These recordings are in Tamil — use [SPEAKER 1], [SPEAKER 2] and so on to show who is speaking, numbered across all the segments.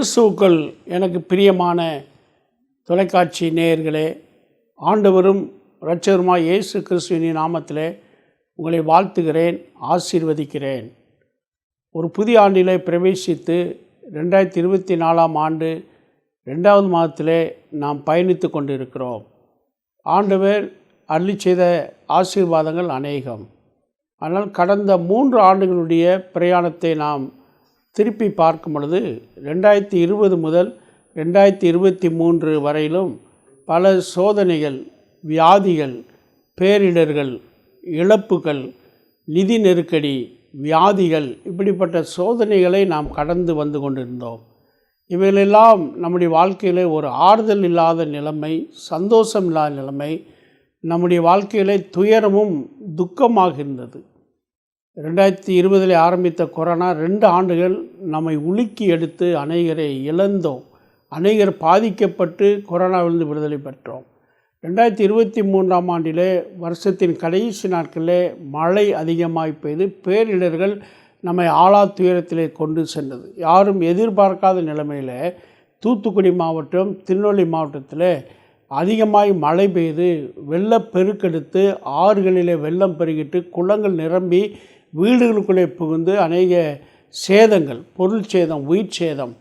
[SPEAKER 1] கிறிஸ்துவுக்குள் எனக்கு பிரியமான தொலைக்காட்சி நேயர்களே ஆண்டவரும் இரட்சகருமாய் இயேசு கிறிஸ்துவின் நாமத்திலே உங்களை வாழ்த்துகிறேன் ஆசீர்வதிக்கிறேன். ஒரு புதிய ஆண்டிலே பிரவேசித்து ரெண்டாயிரத்தி இருபத்தி நாலாம் ஆண்டு ரெண்டாவது மாதத்திலே நாம் பயணித்து கொண்டிருக்கிறோம். ஆண்டவர் அருளி செய்த ஆசீர்வாதங்கள் அநேகம். ஆனால் கடந்த மூன்று ஆண்டுகளுடைய பிரயாணத்தை நாம் திருப்பி பார்க்கும் பொழுது ரெண்டாயிரத்தி இருபது முதல் ரெண்டாயிரத்தி இருபத்தி மூன்று வரையிலும் பல சோதனைகள் வியாதிகள் பேரிடர்கள் இழப்புகள் நிதி நெருக்கடி வியாதிகள் இப்படிப்பட்ட சோதனைகளை நாம் கடந்து வந்து கொண்டிருந்தோம். இவைகளெல்லாம் நம்முடைய வாழ்க்கையில் ஒரு ஆறுதல் இல்லாத நிலைமை சந்தோஷம் இல்லாத நிலைமை நம்முடைய வாழ்க்கையிலே துயரமும் துக்கமாக இருந்தது. ரெண்டாயிரத்தி இருபதில் ஆரம்பித்த கொரோனா ரெண்டு ஆண்டுகள் நம்மை உலுக்கி எடுத்து அநேகரை இழந்தோம். அநேகர் பாதிக்கப்பட்டு கொரோனாவிலிருந்து விடுதலை பெற்றோம். ரெண்டாயிரத்தி இருபத்தி மூன்றாம் ஆண்டிலே வருஷத்தின் கடைசி நாட்களிலே மழை அதிகமாக பெய்து பேரிடர்கள் நம்மை ஆளா துயரத்திலே கொண்டு சென்றது. யாரும் எதிர்பார்க்காத நிலைமையில் தூத்துக்குடி மாவட்டம் திருநெல்வேலி மாவட்டத்தில் அதிகமாய் மழை பெய்து வெள்ளப்பெருக்கெடுத்து ஆறுகளிலே வெள்ளம் பெருகிட்டு குளங்கள் நிரம்பி வீடுகளுக்குள்ளே புகுந்து அநேக சேதங்கள் பொருள் சேதம் உயிர் சேதம்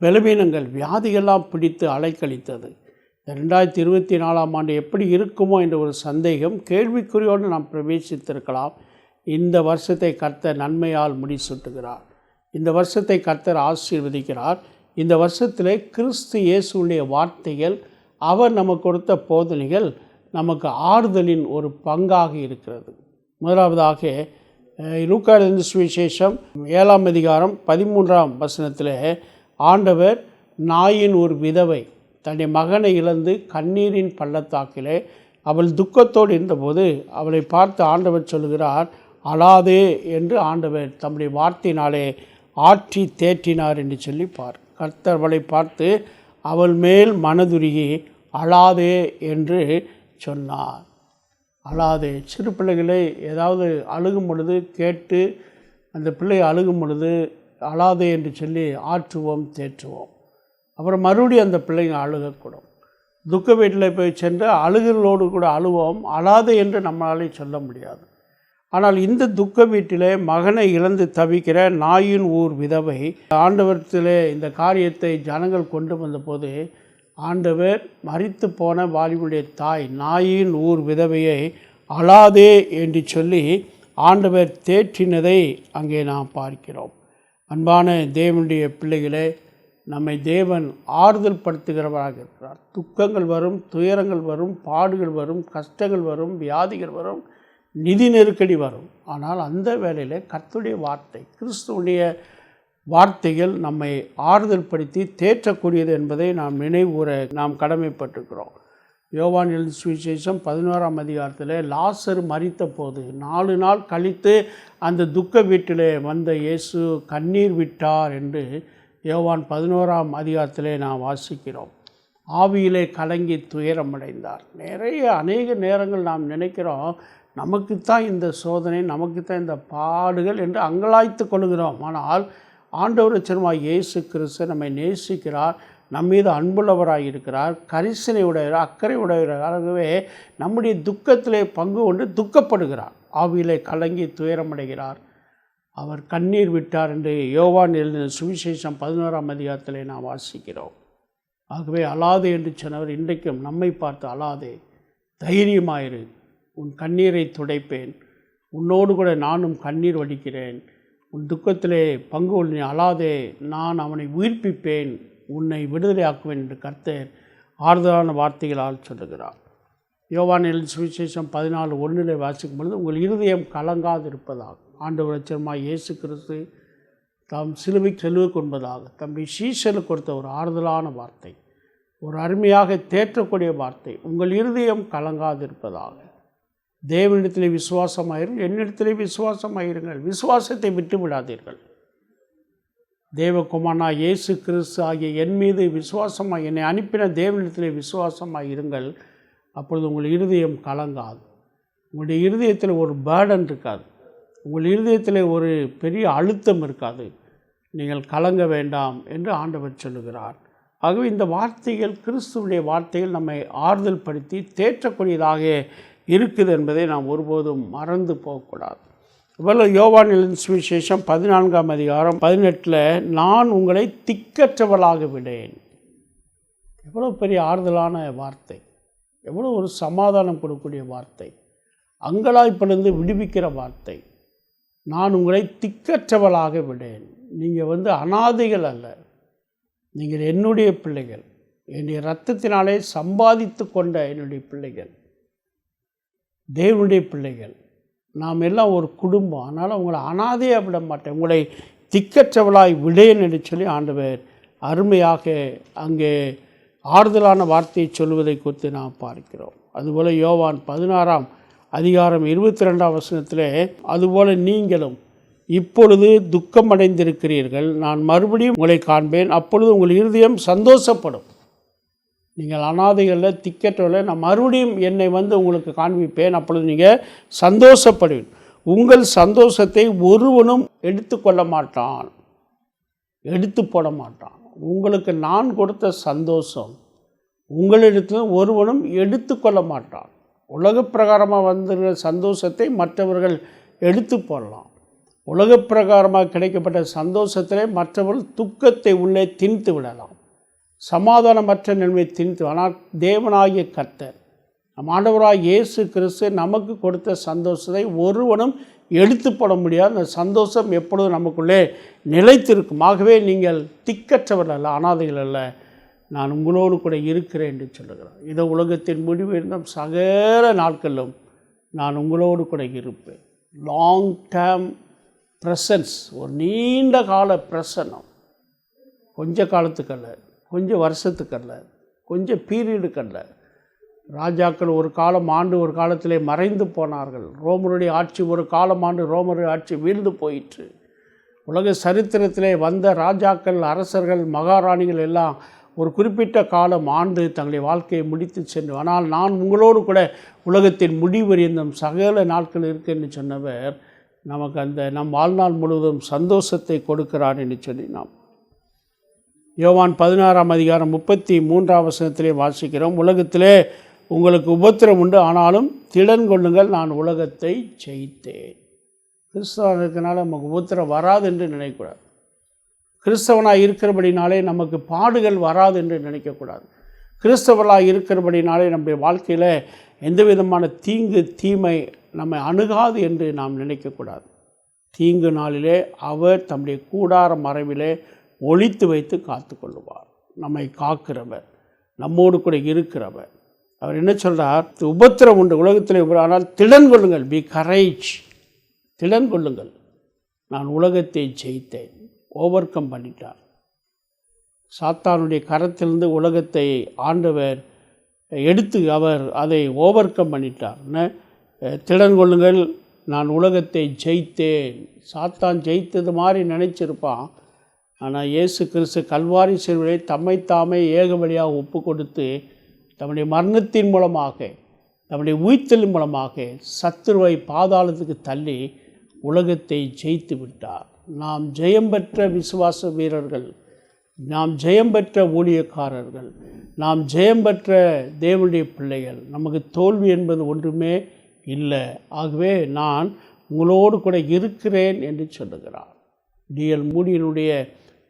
[SPEAKER 1] பலவீனங்கள் வியாதிகள்லாம் பிடித்து அலைக்கழித்தது. ரெண்டாயிரத்தி இருபத்தி நாலாம் ஆண்டு எப்படி இருக்குமோ என்ற ஒரு சந்தேகம் கேள்விக்குறியோடு நாம் பிரவேசித்திருக்கலாம். இந்த வருஷத்தை கர்த்தர் நன்மையால் முடிசூட்டுகிறார். இந்த வருஷத்தை கர்த்தர் ஆசீர்வதிக்கிறார். இந்த வருஷத்தில் கிறிஸ்து இயேசுடைய வார்த்தைகள் அவர் நமக்கு கொடுத்த போதனைகள் நமக்கு ஆறுதலின் ஒரு பங்காக இருக்கிறது. முதலாவதாக லூக்காயிலிருந்து சுவிசேஷம் ஏழாம் அதிகாரம் பதிமூன்றாம் வசனத்தில் ஆண்டவர் நாயின் ஒரு விதவை தன்னுடைய மகனை இழந்து கண்ணீரின் பள்ளத்தாக்கிலே அவள் துக்கத்தோடு இருந்தபோது அவளை பார்த்து ஆண்டவர் சொல்கிறார் அழாதே என்று ஆண்டவர் தம்முடைய வார்த்தையினாலே ஆற்றி தேற்றினார் என்று சொல்லி பார் கர்த்தர் அவளை பார்த்து அவள் மேல் மனதுருகி அழாதே என்று சொன்னார். அழாதே. சிறு பிள்ளைகளை ஏதாவது அழுகும் பொழுது கேட்டு அந்த பிள்ளை அழுகும் பொழுது அழாதே என்று சொல்லி ஆற்றுவோம் தேற்றுவோம். அப்புறம் மறுபடியும் அந்த பிள்ளைங்க அழுகக்கூடும். துக்க வீட்டில் போய் சென்று அழுகிறோடு கூட அழுவோம். அழாதே என்று நம்மளாலே சொல்ல முடியாது. ஆனால் இந்த துக்க வீட்டிலே மகனை இழந்து தவிக்கிற நாயின் ஊர் விதவை ஆண்டவரத்திலே இந்த காரியத்தை ஜனங்கள் கொண்டு வந்தபோது ஆண்டவர் மறித்து போன வாலிபுடைய தாய் நாயின் ஊர் விதவையை அழாதே என்று சொல்லி ஆண்டவர் தேற்றினதை அங்கே நாம் பார்க்கிறோம். அன்பான தேவனுடைய பிள்ளைகளே நம்மை தேவன் ஆறுதல் படுத்துகிறவராக இருக்கிறார். துக்கங்கள் வரும் துயரங்கள் வரும் பாடுகள் வரும் கஷ்டங்கள் வரும் வியாதிகள் வரும் நிதி நெருக்கடி வரும். ஆனால் அந்த வேளையில் கர்த்துடைய வார்த்தை கிறிஸ்துவனுடைய வார்த்தைகள் நம்மை ஆறுதல் படுத்தி தேற்றக்கூடியது என்பதை நாம் நினைவுற நாம் கடமைப்பட்டிருக்கிறோம். யோவான் எழுதி சுவிசேஷம் பதினோராம் அதிகாரத்தில் லாசர் மறித்த போது நாலு நாள் கழித்து அந்த துக்க வீட்டிலே வந்த இயேசு கண்ணீர் விட்டார் என்று யோவான் பதினோராம் அதிகாரத்திலே நாம் வாசிக்கிறோம். ஆவியிலே கலங்கி துயரமடைந்தார். நிறைய அநேக நேரங்கள் நாம் நினைக்கிறோம் நமக்குத்தான் இந்த சோதனை நமக்குத்தான் இந்த பாடுகள் என்று அங்கலாய்த்து கொள்கிறோம் ஆனால் ஆண்டவர் சிறுமாய் இயேசு கிறிஸ்து நம்மை நேசிக்கிறார் நம் மீது அன்புள்ளவராக இருக்கிறார் கரிசனை உடையவர் அக்கறை உடையவராகவே நம்முடைய துக்கத்திலே பங்கு கொண்டு துக்கப்படுகிறார். ஆவியிலே கலங்கி துயரமடைகிறார். அவர் கண்ணீர் விட்டார் என்று யோவான் எழுதின சுவிசேஷம் பதினோராம் அதிகாரத்திலே நாம் வாசிக்கிறோம். ஆகவே அலாதே என்று சொன்னவர் இன்றைக்கும் நம்மை பார்த்து அலாதே தைரியமாயிரு. உன் கண்ணீரை துடைப்பேன். உன்னோடு கூட நானும் கண்ணீர் வடிக்கிறேன். உன் துக்கத்திலே பங்கு கொள் நீ அழாதே நான் அவனை உயிர்ப்பிப்பேன் உன்னை விடுதலையாக்குவேன் என்று கர்த்தர் ஆறுதலான வார்த்தைகளால் சொல்லுகிறார். யோவான் சுவிசேஷம் பதினாலு ஒன்றிலே வாசிக்கும் பொழுது உங்கள் இருதயம் கலங்காது இருப்பதாக ஆண்டவர் லட்சமாக இயேசு கிறிஸ்து தாம் சிலுவை செலுவு கொன்பதாக தம்முடைய சீசலுக்கு கொடுத்த ஒரு ஆறுதலான வார்த்தை ஒரு அருமையாக தேற்றக்கூடிய வார்த்தை உங்கள் இருதயம் கலங்காதிருப்பதாக. தேவனிடத்திலே விசுவாசமாயிருங்கள் என்னிடத்திலே விசுவாசமாயிருங்கள். விசுவாசத்தை விட்டு விடாதீர்கள் தேவகுமானா இயேசு கிறிஸ்து ஆகிய என் மீது விசுவாசமாக என்னை அனுப்பின தேவனிடத்திலே விசுவாசமாக இருங்கள் அப்பொழுது உங்கள் இருதயம் கலங்காது. உங்களுடைய இருதயத்தில் ஒரு பேர்டன் இருக்காது. உங்கள் இருதயத்தில் ஒரு பெரிய அழுத்தம் இருக்காது. நீங்கள் கலங்க வேண்டாம் என்று ஆண்டவர் சொல்லுகிறார். ஆகவே இந்த வார்த்தைகள் கிறிஸ்துவனுடைய வார்த்தைகள் நம்மை ஆறுதல் படுத்தி தேற்றக்கூடியதாக இருக்குது என்பதை நாம் ஒருபோதும் மறந்து போகக்கூடாது. இவ்வளோ யோவானிலின் சுவிசேஷம் பதினான்காம் அதிகாரம் பதினெட்டில் நான் உங்களை திக்கற்றவளாக விடேன். எவ்வளோ பெரிய ஆறுதலான வார்த்தை. எவ்வளோ ஒரு சமாதானம் கொடுக்கக்கூடிய வார்த்தை. அங்கலாய்ப்பிலிருந்து விடுவிக்கிற வார்த்தை. நான் உங்களை திக்கற்றவளாக விடேன். நீங்கள் வந்து அனாதைகள் அல்ல. நீங்கள் என்னுடைய பிள்ளைகள். என்னுடைய இரத்தத்தினாலே சம்பாதித்து கொண்ட என்னுடைய பிள்ளைகள். தேவனுடைய பிள்ளைகள். நாம் எல்லாம் ஒரு குடும்பம். அதனால் உங்களை அனாதையாக விட மாட்டேன். உங்களை திக்கற்றவளாய் விடேன் என்று சொல்லி ஆண்டவர் அருமையாக அங்கே ஆறுதலான வார்த்தையை சொல்வதை குறித்து நாம் பார்க்கிறோம். அதுபோல் யோவான் பதினாறாம் அதிகாரம் இருபத்தி ரெண்டாம் வசனத்தில் அதுபோல் நீங்களும் இப்பொழுது துக்கமடைந்திருக்கிறீர்கள். நான் மறுபடியும் உங்களை காண்பேன். அப்பொழுது உங்கள் இருதயம் சந்தோஷப்படும். நீங்கள் அனாதைகளில் திக்கற்றவர்கள் நான் மறுபடியும் என்னை வந்து உங்களுக்கு காண்பிப்பேன். அப்பொழுது நீங்கள் சந்தோஷப்படுவீன் உங்கள் சந்தோஷத்தை ஒருவனும் எடுத்துக்கொள்ள மாட்டான். எடுத்து போட மாட்டான். உங்களுக்கு நான் கொடுத்த சந்தோஷம் உங்களிடத்தில் ஒருவனும் எடுத்துக்கொள்ள மாட்டான். உலக பிரகாரமாக வந்துருக்கிற சந்தோஷத்தை மற்றவர்கள் எடுத்து போடலாம். உலக பிரகாரமாக கிடைக்கப்பட்ட சந்தோஷத்திலே மற்றவர்கள் துக்கத்தை உள்ளே திணித்து விடலாம். சமாதானமற்ற நிலைமை திணித்து ஆனால் தேவனாகிய கர்த்தர் நம் ஆண்டவராக இயேசு கிறிஸ்து நமக்கு கொடுத்த சந்தோஷத்தை ஒருவனும் எடுத்து போட முடியாது அந்த சந்தோஷம் எப்பொழுதும் நமக்குள்ளே நிலைத்திருக்கும். ஆகவே நீங்கள் திக்கற்றவர் அல்ல அனாதைகள் அல்ல. நான் உங்களோடு கூட இருக்கிறேன் என்று சொல்லுகிறேன் இதை உலகத்தின் முடிவு இருந்தும் சகல நாட்களிலும் நான் உங்களோடு கூட இருப்பேன். லாங் டேர்ம் ப்ரெசன்ஸ் ஒரு நீண்ட கால பிரசனம் கொஞ்ச காலத்துக்கல்ல கொஞ்சம் வருஷத்துக்கு அல்ல கொஞ்சம் பீரியடுக்கு அல்ல. ராஜாக்கள் ஒரு காலம் ஆண்டு ஒரு காலத்திலே மறைந்து போனார்கள். ரோமருடைய ஆட்சி ஒரு காலம் ஆண்டு ரோமருடைய ஆட்சி வீழ்ந்து போயிற்று. உலக சரித்திரத்திலே வந்த ராஜாக்கள் அரசர்கள் மகாராணிகள் எல்லாம் ஒரு குறிப்பிட்ட காலம் ஆண்டு தங்களுடைய வாழ்க்கையை முடித்து சென்று ஆனால் நான் உங்களோடு கூட உலகத்தின் முடிவறிந்தும் சகல நாட்கள் இருக்குன்னு சொன்னவர் நமக்கு அந்த நம் வாழ்நாள் முழுவதும் சந்தோஷத்தை கொடுக்கிறார் என்று சொல்லி நாம் யோவான் பதினாறாம் அதிகாரம் முப்பத்தி மூன்றாம் வசனத்திலே வாசிக்கிறோம். உலகத்திலே உங்களுக்கு உபத்திரம் உண்டு ஆனாலும் திடன் கொள்ளுங்கள் நான் உலகத்தை ஜெயித்தேன். கிறிஸ்தவன் இருக்கனால நமக்கு உபத்திரம் வராது என்று நினைக்கக்கூடாது. கிறிஸ்தவனாக இருக்கிறபடினாலே நமக்கு பாடுகள் வராது என்று நினைக்கக்கூடாது. கிறிஸ்தவர்களாக இருக்கிறபடினாலே நம்முடைய வாழ்க்கையில் எந்த விதமான தீங்கு தீமை நம்மை அணுகாது என்று நாம் நினைக்கக்கூடாது. தீங்கு நாளிலே அவர் தம்முடைய கூடார மறைவிலே ஒழித்து வைத்து காத்து கொள்ளுவார் நம்மை காக்கிறவர் நம்மோடு கூட இருக்கிறவர். அவர் என்ன சொல்கிறார் உபத்திரம் உண்டு உலகத்தில் ஆனால் திடன் கொள்ளுங்கள் பி கரேஜ் திடன் கொள்ளுங்கள். நான் உலகத்தை ஜெயித்தேன். ஓவர் கம் பண்ணிட்டார். சாத்தானுடைய கரத்திலிருந்து உலகத்தை ஆண்டவர் எடுத்து அவர் அதை ஓவர் கம் பண்ணிட்டார்னு திடன் கொள்ளுங்கள் நான் உலகத்தை ஜெயித்தேன். சாத்தான் ஜெயித்தது மாதிரி நினச்சிருப்பான். ஆனால் இயேசு கிறிஸ்து கல்வாரி சிறுவரை தம்மைத்தாமே ஏக வழியாக ஒப்பு கொடுத்து தம்முடைய மரணத்தின் மூலமாக தம்முடைய உயிர்த்தலின் மூலமாக சத்துருவை பாதாளத்துக்கு தள்ளி உலகத்தை ஜெயித்து விட்டார். நாம் ஜெயம் பெற்ற விசுவாச வீரர்கள் நாம் ஜெயம் பெற்ற ஊழியக்காரர்கள் நாம் ஜெயம் பெற்ற தேவனுடைய பிள்ளைகள் நமக்கு தோல்வி என்பது ஒன்றுமே இல்லை. ஆகவே நான் உங்களோடு கூட இருக்கிறேன் என்று சொல்லுகிறார். டிஎல் மூடியினுடைய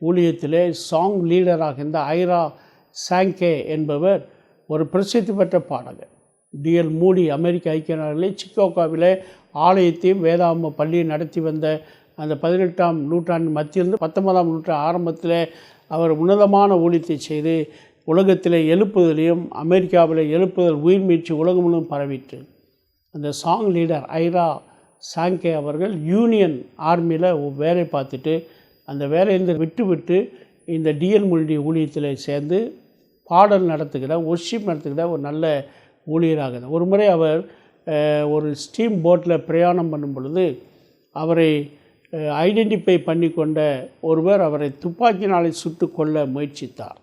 [SPEAKER 1] ஊழியத்திலே சாங் லீடராக இருந்த ஐரா சாங்கே என்பவர் ஒரு பிரசித்தி பெற்ற பாடகர். டிஎல் மூடி அமெரிக்க ஐக்கிய நாடுகளில் சிக்கோகாவிலே ஆலயத்தையும் வேதாம பள்ளியை நடத்தி வந்த அந்த பதினெட்டாம் நூற்றாண்டு மத்தியிலிருந்து பத்தொன்பதாம் நூற்றாண்டு ஆரம்பத்தில் அவர் உன்னதமான ஊழியத்தை செய்து உலகத்தில் எழுப்புதலையும் அமெரிக்காவில் எழுப்புதல் உயிர் மீட்சி உலகம் முழுவதும் பரவிற்று. அந்த சாங் லீடர் ஐரா சாங்கே அவர்கள் யூனியன் ஆர்மியில் வேலை பார்த்துட்டு அந்த வேலையிலிருந்து விட்டு விட்டு இந்த டிஎல் மொழி ஊழியத்தில் சேர்ந்து பாடல் நடத்துக்கிற ஒர்ஷிப் நடத்துகிற ஒரு நல்ல ஊழியராக. ஒரு முறை அவர் ஒரு ஸ்டீம் போட்டில் பிரயாணம் பண்ணும் பொழுது அவரை ஐடென்டிஃபை பண்ணி கொண்ட ஒருவர் அவரை துப்பாக்கினாலே சுட்டு கொல்ல முயற்சித்தார்.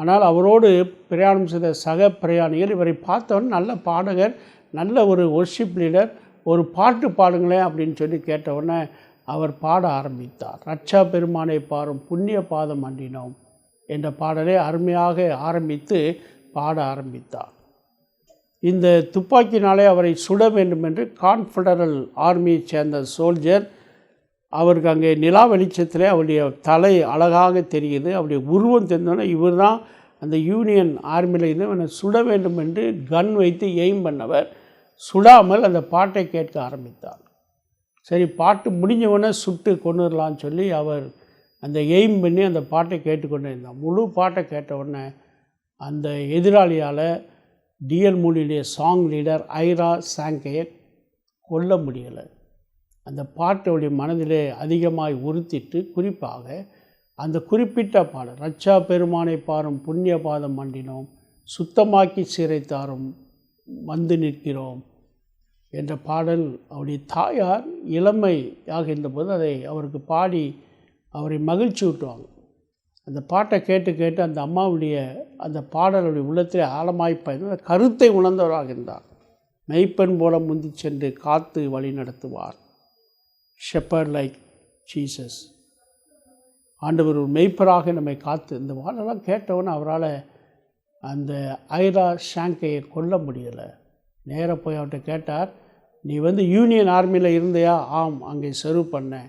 [SPEAKER 1] ஆனால் அவரோடு பிரயாணம் செய்த சக பிரயாணிகள் இவரை பார்த்தவன் நல்ல பாடகர் நல்ல ஒரு ஒர்ஷிப் லீடர் ஒரு பாட்டு பாடுங்களேன் அப்படின்னு சொல்லி கேட்டவுடனே அவர் பாட ஆரம்பித்தார். ரட்சா பெருமானை பாரும் புண்ணிய பாதம் அண்டினோம் என்ற பாடலை அருமையாக ஆரம்பித்து பாட ஆரம்பித்தார். இந்த துப்பாக்கினாலே அவரை சுட வேண்டும் என்று கான்ஃபெடரல் ஆர்மியைச் சேர்ந்த சோல்ஜர் அவருக்கு அங்கே நிலா வெளிச்சத்தில் அவருடைய தலை அழகாக தெரியுது. அவருடைய உருவம் தெரிந்தோன்னே இவர் தான் அந்த யூனியன் ஆர்மியில் இருந்து அவனை சுட வேண்டும் என்று கன் வைத்து எய்ம் பண்ணவர். சுடாமல் அந்த பாட்டை கேட்க ஆரம்பித்தார். சரி பாட்டு முடிஞ்சவொடனே சுட்டு கொண்டுடலான்னு சொல்லி அவர் அந்த எய்ம் பண்ணி அந்த பாட்டை கேட்டுக்கொண்டே இருந்தார் முழு பாட்டை கேட்ட உடனே அந்த எதிராளியால் டிஎல் மோடியுடைய சாங் லீடர் ஐரா சாங்கையை கொல்ல முடியலை. அந்த பாட்டுடைய மனதிலே அதிகமாய் உறுத்திட்டு குறிப்பாக அந்த குறிப்பிட்ட பாடல் ரச்சா பெருமானை பாரும் புண்ணிய பாதம் மண்டினோம் சுத்தமாக்கி சீரைத்தாரும் வந்து நிற்கிறோம் என்ற பாடல் அவருடைய தாயார் இளமையாக இருந்தபோது அதை அவருக்கு பாடி அவரை மகிழ்ச்சி விட்டுவாங்க அந்த பாட்டை கேட்டு கேட்டு அந்த அம்மாவுடைய அந்த பாடலுடைய உள்ளத்திலே ஆழமாய் பயந்து அந்த கருத்தை உணர்ந்தவராக இருந்தார் மெய்ப்பெண் போல முந்தி சென்று காத்து வழி நடத்துவார். ஷெப்பர் லைக் ஜீசஸ் ஆண்டவர் ஒரு மெய்ப்பராக நம்மை காத்து இந்த பாடலாம் கேட்டவொன்னே அவரால் அந்த ஐரா ஷாங்கையை கொல்ல முடியலை. நேராக போய் அவர்கிட்ட கேட்டார் நீ வந்து யூனியன் ஆர்மியில் இருந்தியா? ஆம் அங்கே சர்வ் பண்ணேன்.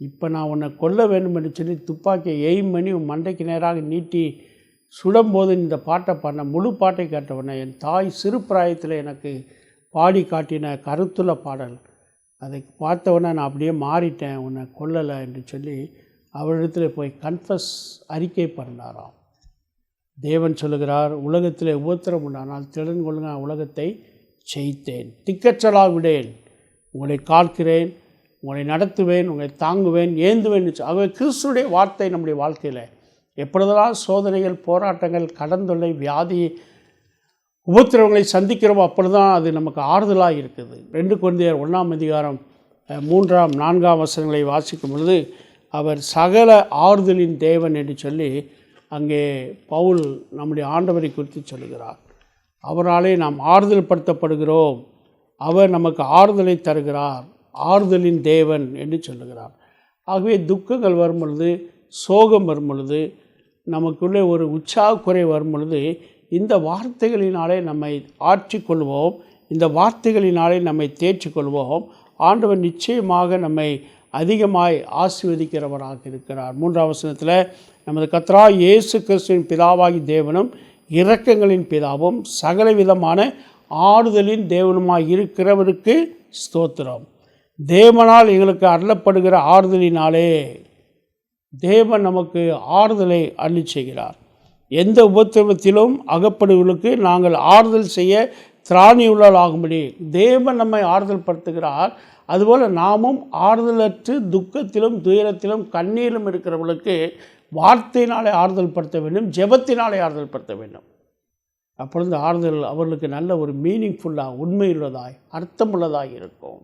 [SPEAKER 1] இப்போ நான் உன்னை கொல்ல வேண்டும் என்று சொல்லி துப்பாக்கியை எய்ம் பண்ணி உன் மண்டைக்கு நேராக நீட்டி சுடும்போது இந்த பாட்டை பண்ண முழு பாட்டை கேட்டவொடனே என் தாய் சிறு பிராயத்தில் எனக்கு பாடி காட்டின கருத்துள்ள பாடல். அதை பார்த்தவொடனே நான் அப்படியே மாறிட்டேன் உன்னை கொல்லலை என்று சொல்லி அவரிடத்தில் போய் கன்ஃபஸ் அறிக்கை பண்ணாராம் தேவன் சொல்லுகிறார் உலகத்தில் உபத்திரம் உண்டானால் திறன் கொள்ளுங்க உலகத்தை செய்தேன் திக்கற்றலாக விடேன். உங்களை காக்கிறேன் உங்களை நடத்துவேன் உங்களை தாங்குவேன் ஏந்துவேன். ஆகவே கிறிஸ்துடைய வார்த்தை நம்முடைய வாழ்க்கையில் எப்பொழுதெல்லாம் சோதனைகள் போராட்டங்கள் கடந்தொல்லை வியாதி உபத்திரவங்களை சந்திக்கிறோம் அப்பொழுதுதான் அது நமக்கு ஆறுதலாக இருக்குது. ரெண்டு குழந்தையர் ஒன்றாம் அதிகாரம் மூன்றாம் நான்காம் வசனங்களை வாசிக்கும் பொழுது அவர் சகல ஆறுதலின் தேவன் என்று சொல்லி அங்கே பவுல் நம்முடைய ஆண்டவரை குறித்து சொல்லுகிறார். அவராலே நாம் ஆறுதல் படுத்தப்படுகிறோம் அவர் நமக்கு ஆறுதலை தருகிறார். ஆறுதலின் தேவன் என்று சொல்லுகிறார். ஆகவே துக்கங்கள் வரும் பொழுது சோகம் வரும் பொழுது நமக்குள்ளே ஒரு உற்சாக குறை வரும் பொழுது இந்த வார்த்தைகளினாலே நம்மை ஆற்றிக்கொள்வோம். இந்த வார்த்தைகளினாலே நம்மை தேற்றிக்கொள்வோம். ஆண்டவர் நிச்சயமாக நம்மை அதிகமாய் ஆசிர்வதிக்கிறவராக இருக்கிறார். மூன்றாம் வசனத்தில் நமது கத்ரா இயேசு கிறிஸ்துவின் பிதாவாகி தேவனும் இரக்கங்களின் பிதாவும் சகலவிதமான ஆறுதலின் தேவனுமாய் இருக்கிறவருக்கு ஸ்தோத்திரம். தேவனால் எங்களுக்கு அருளப்படுகிற ஆறுதலினாலே தேவன் நமக்கு ஆறுதலை அள்ளி செய்கிறார் எந்த உபத்திரவத்திலும் அகப்படுவர்களுக்கு நாங்கள் ஆறுதல் செய்ய திராணியுள்ளலாகும்படி தேவன் நம்மை ஆறுதல் படுத்துகிறார் அதுபோல் நாமும் ஆறுதலற்று துக்கத்திலும் துயரத்திலும் கண்ணீரிலும் இருக்கிறவர்களுக்கு வார்த்தையினாலே ஆறுதல் படுத்த வேண்டும் ஜெபத்தினாலே ஆறுதல் படுத்த வேண்டும். அப்பொழுது ஆறுதல் அவர்களுக்கு நல்ல ஒரு மீனிங்ஃபுல்லாக உண்மையுள்ளதாய் அர்த்தமுள்ளதாக இருக்கும்.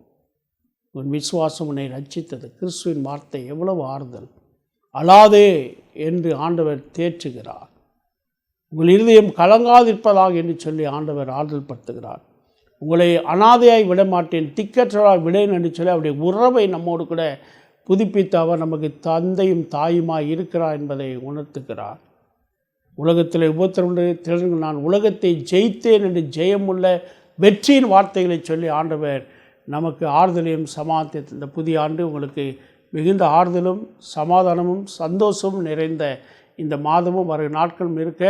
[SPEAKER 1] உன் விசுவாசம் உன்னை ரட்சித்தது. கிறிஸ்துவின் வார்த்தை எவ்வளவு ஆறுதல். அழாதே என்று ஆண்டவர் தேற்றுகிறார். உங்கள் இருதயம் கலங்காதிருப்பதாக என்று சொல்லி ஆண்டவர் ஆறுதல் படுத்துகிறார். உங்களை அனாதையாய் விட மாட்டேன் திக்கற்றலாய் விடேன் என்று சொல்லி அவருடைய உறவை நம்மோடு கூட புதுப்பித்த அவர் நமக்கு தந்தையும் தாயுமாய் இருக்கிறார் என்பதை உணர்த்துகிறார். உலகத்தில் உபத்திரமுள்ள திறன்கள் நான் உலகத்தை ஜெயித்தேன் என்று ஜெயமுள்ள வெற்றியின் வார்த்தைகளை சொல்லி ஆண்டவர் நமக்கு ஆறுதலையும் சமாதானத்தை இந்த புதிய ஆண்டு உங்களுக்கு மிகுந்த ஆறுதலும் சமாதானமும் சந்தோஷமும் நிறைந்த இந்த மாதமும் வரும் நாட்களும் இருக்க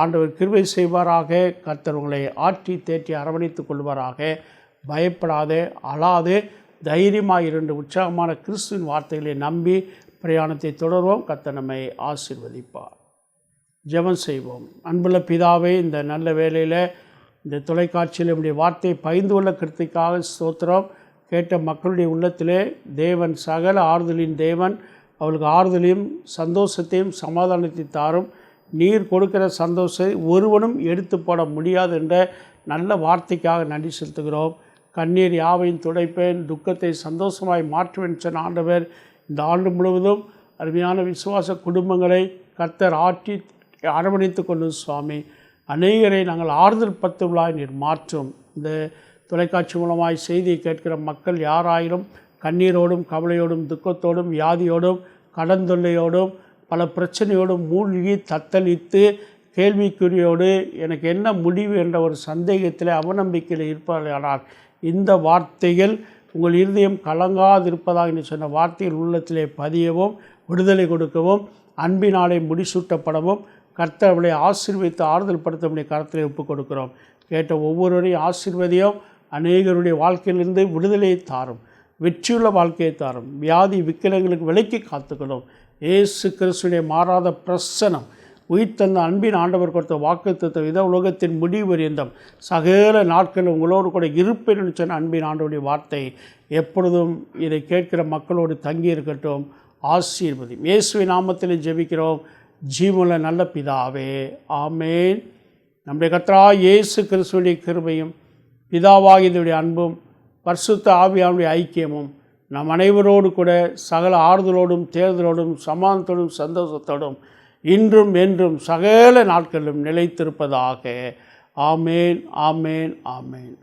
[SPEAKER 1] ஆண்டவர் கிருபை செய்வாராக கர்த்தர் உங்களை ஆற்றி தேற்றி அரவணைத்து கொள்வாராக. பயப்படாதே அழாதே தைரியமாக இரண்டு உற்சாகமான கிறிஸ்துவின் வார்த்தைகளை நம்பி பிரயாணத்தை தொடர்வோம். கர்த்தர் நம்மை ஆசிர்வதிப்பார். ஜெபம் செய்வோம். அன்புள்ள பிதாவே இந்த நல்ல வேலையில் இந்த தொலைக்காட்சியில் நம்முடைய வார்த்தையை பகிர்ந்து கொள்ள கிருத்திக்காக ஸ்தோத்திரம். கேட்ட மக்களுடைய உள்ளத்திலே தேவன் சகல ஆறுதலின் தேவன். அவளுக்கு ஆறுதலையும் சந்தோஷத்தையும் சமாதானத்தை தாரும். நீர் கொடுக்கிற சந்தோஷத்தை ஒருவனும் எடுத்து போட முடியாது என்ற நல்ல வார்த்தைக்காக நன்றி செலுத்துகிறோம். கண்ணீர் யாவையும் துடைப்பேன். துக்கத்தை சந்தோஷமாய் மாற்றுவேன் சொன்ன ஆண்டவர். இந்த ஆண்டு முழுவதும் அருமையான விசுவாச குடும்பங்களை கர்த்தர் ஆற்றி அரவணைத்து கொள்ளும் சுவாமி. அநேகரை நாங்கள் ஆறுதல் பத்துவளாய் நீர் மாற்றும். இந்த தொலைக்காட்சி மூலமாய் செய்தியை கேட்கிற மக்கள் யாராயிலும் கண்ணீரோடும் கவலையோடும் துக்கத்தோடும் வியாதியோடும் கடன் தொல்லையோடும் பல பிரச்சனையோடும் மூழ்கி தத்தளித்து கேள்விக்குறியோடு எனக்கு என்ன முடிவு என்ற ஒரு சந்தேகத்தில் அவநம்பிக்கையில் இருப்பார்களானால் இந்த வார்த்தைகள் உங்கள் இருதயம் கலங்காதிருப்பதாக என்று சொன்ன வார்த்தைகள் உள்ளத்திலே பதியவும் விடுதலை கொடுக்கவும் அன்பினாலே முடிசூட்டப்படவும் கர்த்தவளை அவளை ஆசீர்வதித்து ஆறுதல் படுத்த முடிய கருத்தில் ஒப்புக் கொடுக்கிறோம். கேட்ட ஒவ்வொருவரையும் ஆசீர்வதியும் அநேகருடைய வாழ்க்கையிலிருந்து விடுதலையை தாரும் வெற்றியுள்ள வாழ்க்கையை தாரும் வியாதி விக்கிரங்களுக்கு விலைக்கு காத்துக்கணும் ஏசு கிறிஸ்துடைய மாறாத பிரசனம் உயிர்த்தந்த அன்பின் ஆண்டவர் கொடுத்த வாக்குத்தத்தம் இத உலகத்தின் முடிவு பரியந்தம் சகல நாட்கள் உங்களோடு கூட இருப்பேன் சொன்ன அன்பின் ஆண்டவருடைய வார்த்தை எப்பொழுதும் இதை கேட்கிற மக்களோடு தங்கி இருக்கட்டும். ஆசீர்வதி இயேசுவை நாமத்தில் ஜெபிக்கிறோம். ஜீவனில் நல்ல பிதாவே ஆமேன். நம்முடைய கத்ரா இயேசு கிறிஸ்துடைய கிருபையும் பிதாவாகியதுடைய அன்பும் பர்சுத்த ஆவியாவுடைய ஐக்கியமும் நம் அனைவரோடு கூட சகல ஆறுதலோடும் தேர்தலோடும் சமாதானத்தோடும் சந்தோஷத்தோடும் இன்றும் என்றும் சகல நாட்களிலும் நிலைத்திருப்பதாக. ஆமேன் ஆமேன் ஆமேன்.